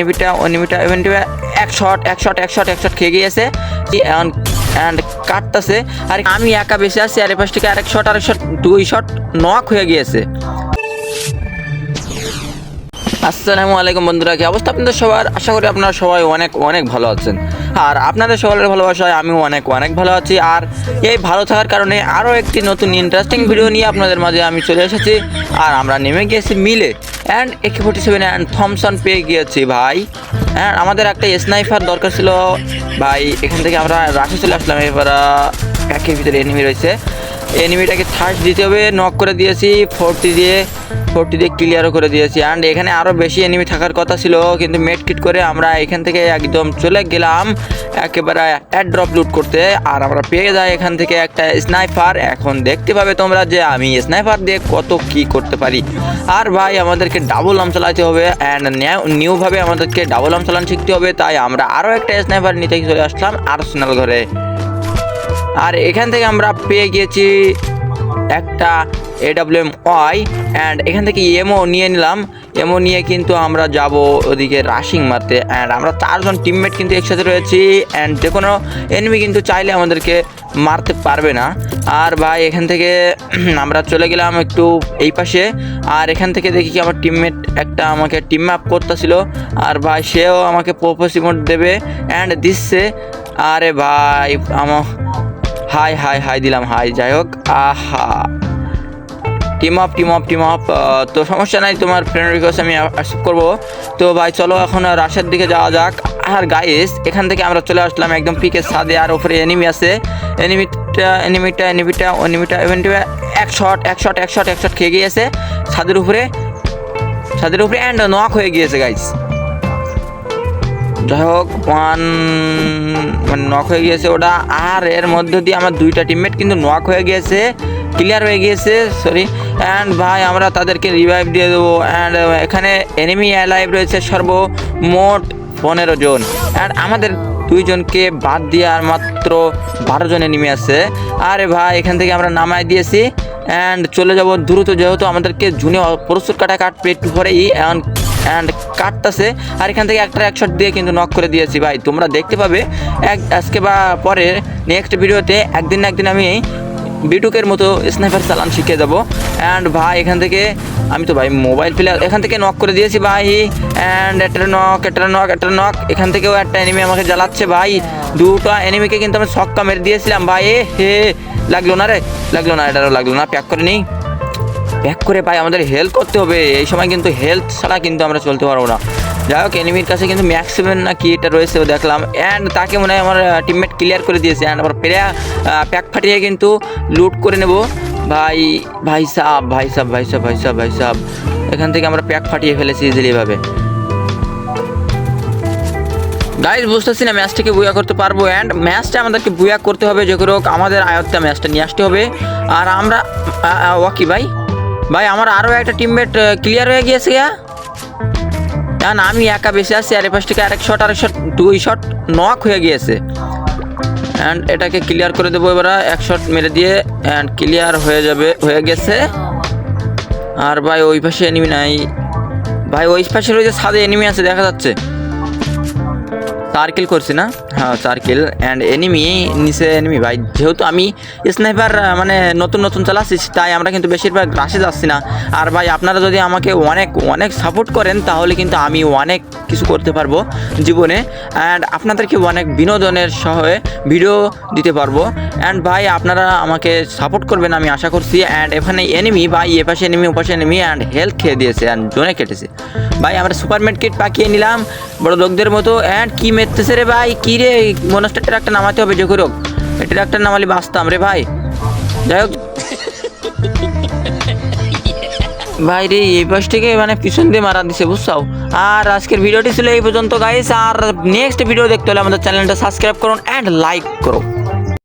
এনিমিটা এনিমিটা এনিমিটা এক শট এক শট এক শট এক শট খেয়ে গিয়েছে। অ্যান্ড কাটতেছে। আর আমি একা বেঁচে আছি, আর এপাশ থেকে আরেক শট আরেক শট দুই শট নক হয়ে গিয়েছে। আসসালামু আলাইকুম বন্ধুরা, কি অবস্থা আপনাদের সবার? আশা করি আপনারা সবাই অনেক অনেক ভালো আছেন। আর আপনাদের সকলের ভালোবাসায় আমিও অনেক অনেক ভালো আছি। আর এই ভালো থাকার কারণে আরও একটি নতুন ইন্টারেস্টিং ভিডিও নিয়ে আপনাদের মাঝে আমি চলে এসেছি। আর আমরা নেমে গিয়েছি মিলে। অ্যান্ড একে ফোর্টি সেভেন অ্যান্ড থমসন পেয়ে গিয়েছি ভাই। হ্যাঁ আমাদের একটা স্নাইফার দরকার ছিল। ভাই, এখান থেকে আমরা রাশে চলে আসলাম। এবার প্যাকের ভিতরে এনিমি রয়েছে। এনিমিটাকে থার্ড দিতে হবে। নক করে দিয়েছি। ফোরটি দিয়ে ফোরটি দিয়ে ক্লিয়ারও করে দিয়েছি। অ্যান্ড এখানে আরও বেশি এনিমি থাকার কথা ছিল, কিন্তু মেট কিট করে আমরা এখান থেকে একদম চলে গেলাম, একেবারে অ্যাড ড্রপ লুট করতে। আর আমরা পেয়ে যাই এখান থেকে একটা স্নাইপার এখন দেখতে পাবে তোমরা যে আমি স্নাইপার দিয়ে কত কি করতে পারি। আর ভাই, আমাদেরকে ডাবল আম চালাতে হবে। অ্যান্ড নিউভাবে আমাদেরকে ডাবল আম চালান শিখতে হবে। তাই আমরা আরও একটা স্নাইপার নিতে চলে আসলাম আর্সেনাল ঘরে। আর এখান থেকে আমরা পেয়ে গিয়েছি একটা এডাব্লিউ এম ওয়াই অ্যান্ড এখান থেকে এমও নিয়ে নিলাম। এমও নিয়ে কিন্তু আমরা যাব ওদিকে রাশিং মারতে অ্যান্ড আমরা চারজন টিমমেট কিন্তু একসাথে রয়েছি অ্যান্ড যে কোনো এনিমি কিন্তু চাইলে আমাদেরকে মারতে পারবে না। আর ভাই, এখান থেকে আমরা চলে গেলাম একটু এই পাশে, আর এখান থেকে দেখি কি আমার টিমমেট একটা আমাকে টিম আপ করতেছিল, আর ভাই, সেও আমাকে প্রপোসিমোট দেবে অ্যান্ড দিচ্ছে। আরে ভাই আমার হাই হাই হাই দিলাম হাই যাই হোক আহা team up team up team up তো সমস্যা নাই, তোমার ফ্রেন্ড রিকোয়েস্ট আমি অ্যাকসেপ্ট করব। তো ভাই, চলো এখন রাশের দিকে যাওয়া যাক। আর গাইস এখান থেকে আমরা চলে আসলাম একদম পিকের সাদে আর ওপরে এনিমি আছে। এনিমিটা এনিমিটা এনিমিটা এনিমিটা এক শট এক শট এক শট এক শট খেয়ে গিয়েছে। ছাদের উপরে ছাদের উপরে অ্যান্ড নক হয়ে গিয়েছে গাইস যাই হোক ওয়ান মানে নক হয়ে গিয়েছে ওটা। আর এর মধ্যে দিয়ে আমার দুইটা টিমমেট কিন্তু নক হয়ে গিয়েছে ক্লিয়ার হয়ে গিয়েছে সরি অ্যান্ড ভাই, আমরা তাদেরকে রিভাইভ দিয়ে দেবো। অ্যান্ড এখানে এনিমি অ্যালাইভ রয়েছে সর্বমোট পনেরো জন। অ্যান্ড আমাদের দুইজনকে বাদ দিয়ে আর মাত্র বারো জন এনিমি আছে। আরে ভাই, এখান থেকে আমরা নামাই দিয়েছি। অ্যান্ড চলে যাব দ্রুত, যেহেতু আমাদেরকে জুনে প্রচুর কাটা কাটবে একটু পরেই অ্যান্ড অ্যান্ড কাটতেছে। আর এখান থেকে একটা এক শট দিয়ে কিন্তু নক করে দিয়েছি ভাই। তোমরা দেখতে পাবে এক আজকে বা পরে নেক্সট ভিডিওতে একদিন না একদিন আমি বিটুকের মতো স্নাইপার চালান শিখে যাব অ্যান্ড ভাই, এখান থেকে আমি তো ভাই মোবাইল প্লেয়ার এখান থেকে নক করে দিয়েছি ভাই। অ্যান্ড একটা নক একটা নক একটা নক এখান থেকেও একটা এনিমি আমাকে জ্বালাচ্ছে ভাই। দুটো এনিমিকে কিন্তু আমি ছক্কা মেরে দিয়েছিলাম ভাই। এ, হে, লাগল না রে? লাগল না, এটারও লাগল না। প্যাক করে নিই। ব্যাক করে পাই আমাদের হেল্প করতে হবে। এই সময় কিন্তু হেলথ ছাড়া কিন্তু আমরা চলতে পারব না। যাই হোক এনিমির কাছে কিন্তু ম্যাক্সিমাম না কি এটা রয়েছে দেখলাম। অ্যান্ড তাকে মনে হয় আমার টিমমেট ক্লিয়ার করে দিয়েছে। অ্যান্ড আবার প্লেয়া প্যাক ফাটিয়ে কিন্তু লুট করে নেব। ভাই ভাই সাহ ভাই সাহ ভাই সাহ ভাই সাহ ভাই সাহ এখান থেকে আমরা প্যাক ফাটিয়ে ফেলেছি ইজিলিভাবে গাইজ বুঝতেছি না ম্যাচটাকে বুয়া করতে পারব। অ্যান্ড ম্যাচটা আমাদেরকে বুয়া করতে হবে, যে করে হোক আমাদের আয়ত্তা ম্যাচটা নিয়ে আসতে হবে। আর আমরা ওয়াকি ভাই? ভাই, আমার আরও একটা টিমমেট ক্লিয়ার হয়ে গিয়েছে ইয়া কারণ আমি একা বেশি আছি, আর এপাশ থেকে আরেক শট আরেক শট দুই শট নক হয়ে গিয়েছে। অ্যান্ড এটাকে ক্লিয়ার করে দেবো এবার, এক শট মেরে দিয়ে অ্যান্ড ক্লিয়ার হয়ে যাবে, হয়ে গেছে। আর ভাই, ওই পাশে এনিমি নাই। ভাই, ওই পাশে রয়েছে ছাদে এনিমি আছে, দেখা যাচ্ছে। সার্কেল করছি না? হ্যাঁ সার্কেল অ্যান্ড এনিমি নিচে এনিমি ভাই, যেহেতু আমি স্নাইপার মানে নতুন নতুন চালাচ্ছি, তাই আমরা কিন্তু বেশিরভাগ গ্রাসে যাচ্ছি না। আর ভাই, আপনারা যদি আমাকে অনেক অনেক সাপোর্ট করেন, তাহলে কিন্তু আমি অনেক কিছু করতে পারব জীবনে। অ্যান্ড আপনাদেরকে অনেক বিনোদনের সহে ভিডিও দিতে পারব। অ্যান্ড ভাই, আপনারা আমাকে সাপোর্ট করবেন আমি আশা করছি। অ্যান্ড এখানে এনিমি ভাই, এ পাশে এনিমি ও পাশে এনিমি অ্যান্ড হেলথ খেয়ে দিয়েছে। অ্যান্ড জোনে কেটেছে ভাই, আমরা সুপারমেট কিট পাকিয়ে নিলাম। বড় লোকদের মতো। অ্যান্ড কি মেরতেছে রে ভাই, কি রে? মনস্টার ট্রাকটা নামাতে হবে, যে করে হোক ট্রাকটার নামালি বাঁচতাম রে ভাই। যাই হোক। ভাই রে, এই পাশ থেকে মানে পিছন দিয়ে মারা দিছে, বুঝছাও? আর আজকের ভিডিওটি ছিল এই পর্যন্ত গাইস আর নেক্সট ভিডিও দেখতে হলে আমাদের চ্যানেলটা সাবস্ক্রাইব করুন অ্যান্ড লাইক করো।